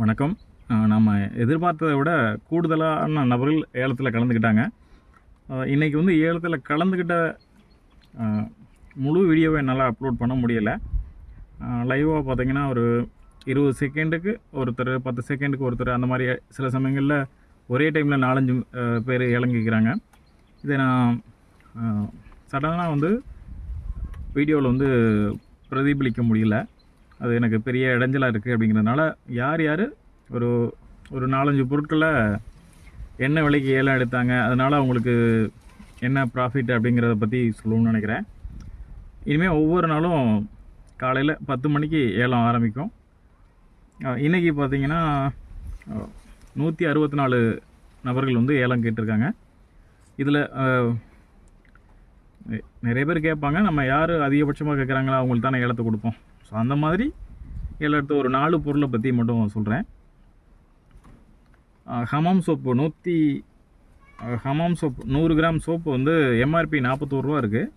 வணக்கம். நம்ம எதிர்பார்த்ததை விட கூடுதலான நபர்கள் ஏலத்தில் கலந்துக்கிட்டாங்க. இன்றைக்கி வந்து ஏலத்தில் கலந்துக்கிட்ட முழு வீடியோவை என்னால் அப்லோட் பண்ண முடியலை. லைவாக பார்த்தீங்கன்னா ஒரு இருபது செகண்டுக்கு ஒருத்தர் பத்து செகண்டுக்கு ஒருத்தர் அந்த மாதிரி சில சமயங்களில் ஒரே டைமில் நாலஞ்சு பேர் இறங்கிக்கிறாங்க. இதை நான் சடனாக வந்து வீடியோவில் வந்து பிரதிபலிக்க முடியல. அது எனக்கு பெரிய இடைஞ்சலாக இருக்குது அப்படிங்கிறதுனால யார் யார்? ஒரு ஒரு நாலஞ்சு பொருட்களை என்ன விலைக்கு ஏலம் எடுத்தாங்க அதனால் அவங்களுக்கு என்ன ப்ராஃபிட் அப்படிங்கிறத பற்றி சொல்லணும்னு நினைக்கிறேன். இனிமேல் ஒவ்வொரு நாளும் காலையில் பத்து மணிக்கு ஏலம் ஆரம்பிக்கும். இன்றைக்கி பார்த்திங்கன்னா பார்த்தீங்கன்னா நூற்றி அறுபத்தி நாலு நபர்கள் வந்து ஏலம் கேட்டிருக்காங்க. இதில் நிறைய பேர் கேட்பாங்க நம்ம யார் அதிகபட்சமாக கேட்குறாங்களோ அவங்களுக்கு தானே ஏலத்தை கொடுப்போம். ஸோ அந்த மாதிரி ஏலம் எடுத்த ஒரு நாலு பொருளை பற்றி மட்டும் சொல்கிறேன் ஹமாம் சோப்பு நூற்றி ஹமாம் சோப்பு நூறு கிராம் சோப்பு வந்து எம்ஆர்பி நாற்பத்தோரு ரூபா இருக்குது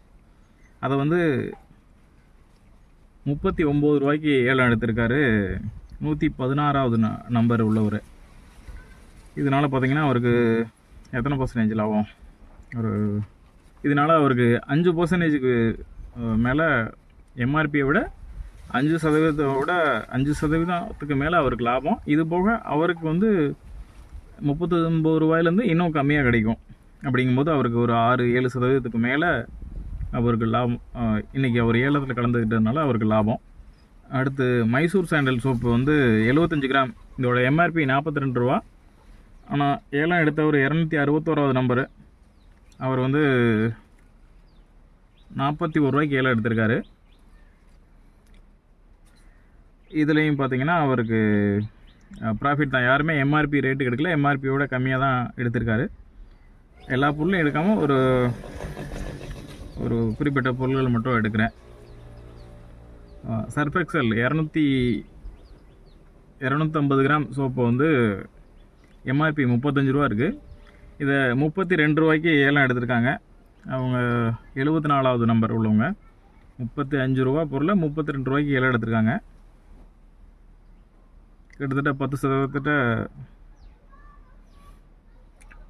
அதை வந்து முப்பத்தி ஒம்பது ரூபாய்க்கு ஏலம் எடுத்திருக்காரு. நூற்றி பதினாறாவது ந நம்பர் உள்ளவர். இதனால் பார்த்தீங்கன்னா அவருக்கு எத்தனை பர்சன்டேஜ் லாபம்? ஒரு இதனால் அவருக்கு அஞ்சு பர்சன்டேஜுக்கு மேலே எம்ஆர்பியை விட அஞ்சு சதவீதத்தை விட அஞ்சு சதவீதத்துக்கு மேலே அவருக்கு லாபம். இது போக அவருக்கு வந்து முப்பத்தொம்பது ரூபாயிலேருந்து இன்னும் கம்மியாக கிடைக்கும். அப்படிங்கும்போது அவருக்கு ஒரு ஆறு ஏழு சதவீதத்துக்கு மேலே அவருக்கு லாபம் இன்றைக்கி இன்னைக்கு அவர் ஏலத்தில் கலந்துக்கிட்டதுனால அவருக்கு லாபம். அடுத்து மைசூர் சாண்டல் சோப்பு வந்து எழுபத்தஞ்சு கிராம். இதோட எம்ஆர்பி நாற்பத்தி ரெண்டு ரூபா. ஆனால் ஏலம் எடுத்தவர் இரநூத்தி அறுபத்தோராவது நம்பரு. அவர் வந்து நாற்பத்தி ஒரு ரூபாய்க்கு ஏலம் எடுத்திருக்காரு. இதுலேயும் பார்த்தீங்கன்னா அவருக்கு ப்ராஃபிட் தான். யாருமே எம்ஆர்பி ரேட்டுக்கு எடுக்கல. எம்ஆர்பியோட கம்மியாக தான் எடுத்திருக்காரு. எல்லா பொருளும் எடுக்காமல் ஒரு ஒரு குறிப்பிட்ட பொருள்கள் மட்டும் எடுக்கிறேன். சர்ஃபெக்சல் இரநூத்தி இரநூத்தம்பது கிராம் சோப்பு வந்து எம்ஆர்பி முப்பத்தஞ்சு ரூபா இருக்குது இதை முப்பத்தி ரெண்டு ரூபாய்க்கு ஏலம் எடுத்திருக்காங்க. அவங்க எழுபத்தி நாலாவது நம்பர் உள்ளவங்க. முப்பத்தி அஞ்சு ரூபா பொருளை முப்பத்தி ரெண்டு ரூபாய்க்கு ஏலம் எடுத்திருக்காங்க. கிட்டத்தட்ட பத்து சதவீதத்திட்ட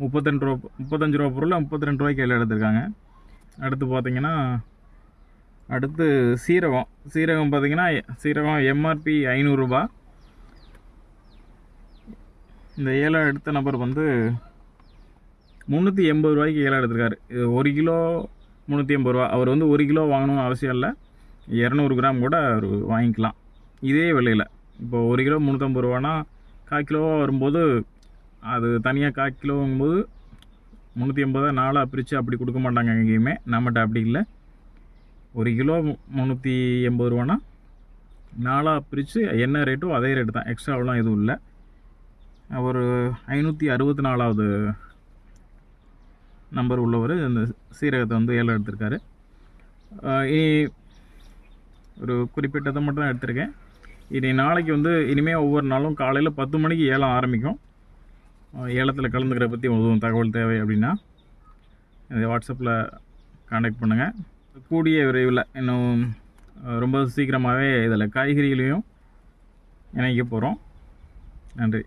முப்பத்தெண்டு ரூபா முப்பத்தஞ்சு ரூபா பொருளை முப்பத்தி ரெண்டு ரூபாய்க்கு ஏலம் எடுத்திருக்காங்க. அடுத்து பார்த்தீங்கன்னா அடுத்து சீரகம். சீரகம் பார்த்தீங்கன்னா சீரகம் எம்ஆர்பி ஐநூறுரூபா இந்த ஏலம் எடுத்த நபர் வந்து முந்நூற்றி எண்பது ரூபாய்க்கு ஏலம் எடுத்திருக்காரு. இது ஒரு கிலோ முந்நூற்றி எண்பது ரூபா. அவர் வந்து ஒரு கிலோ வாங்கணும்னு அவசியம் இல்லை. இரநூறு கிராம் கூட அவர் வாங்கிக்கலாம். இதே விலையில். இப்போ ஒரு கிலோ முந்நூற்றம்பது ரூபானா கால் கிலோவாக வரும்போது அது தனியாக கால் கிலோங்கும்போது முந்நூற்றி எண்பதா நாலாக பிரித்து அப்படி கொடுக்க மாட்டாங்க எங்கேயுமே. நம்மகிட்ட அப்படி இல்லை. ஒரு கிலோ முந்நூற்றி எண்பது ரூபானா நாலாக பிரித்து என்ன ரேட்டோ அதே ரேட்டு தான். எக்ஸ்ட்ராவெலாம் எதுவும் இல்லை. ஒரு ஐநூற்றி அறுபத்தி நாலாவது நம்பர் உள்ளவர் இந்த சீரகத்தை வந்து ஏலம் எடுத்திருக்காரு. இனி ஒரு குறிப்பிட்டதை மட்டும் தான் எடுத்திருக்கேன். இனி நாளைக்கு வந்து இனிமேல் ஒவ்வொரு நாளும் காலையில் பத்து மணிக்கு ஏலம் ஆரம்பிக்கும். ஏலத்தில் கலந்துக்கிற பற்றி உதவும் தகவல் தேவை அப்படின்னா இந்த வாட்ஸ்அப்பில் காண்டாக்ட் பண்ணுங்கள் கூடிய விரைவில் இன்னும் ரொம்ப சீக்கிரமாகவே இதில் காய்கறிகளையும் இணைக்க போகிறோம் நன்றி.